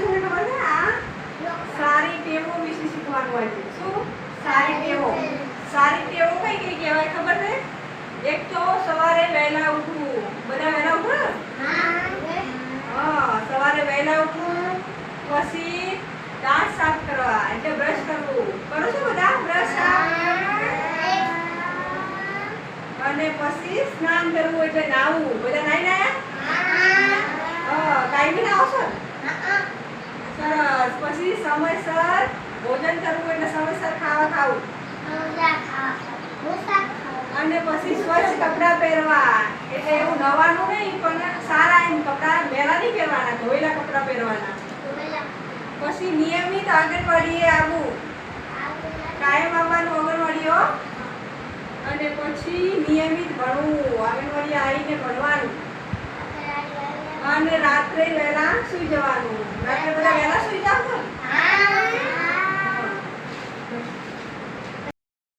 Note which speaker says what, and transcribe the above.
Speaker 1: શું છે આ સારી ટેવો વિશે શીખવાનું હોય છે. શું? સારી ટેવો. સારી ટેવો કઈ કઈ કહેવાય ખબર છે? એક તો સવારે વહેલા ઉઠવું. બધા વહેલા ઉઠો હા, સવારે વહેલા ઉઠવું, પછી દાંત સાફ કરવા, એટલે બ્રશ કરવું. કરો છો બધા? બ્રશ અને પછી સ્નાન કરવું એટલે નાહવું. બધા નાઈ નાયા હા કાંઈ નાહો છો ને? સરસ પછી સમયસર ભોજન કરવું એટલે સમયસર ખાવા ખાવું. અને પછી સ્વચ્છ કપડાં પહેરવા. એટલે એવું નવાનું નહીં પણ સારા એમ કપડાં વહેલા નહીં પહેરવાના ધોયેલા કપડાં પહેરવાના. પછી નિયમિત આંગણવાડીએ આવવું કાયમ આવવાનું આંગણવાડીઓ. અને પછી નિયમિત ભણવું આંગણવાડીએ આવીને ભણવાનું. અને રાત્રે વહેલા સુઈ જવાનું. રાત્રે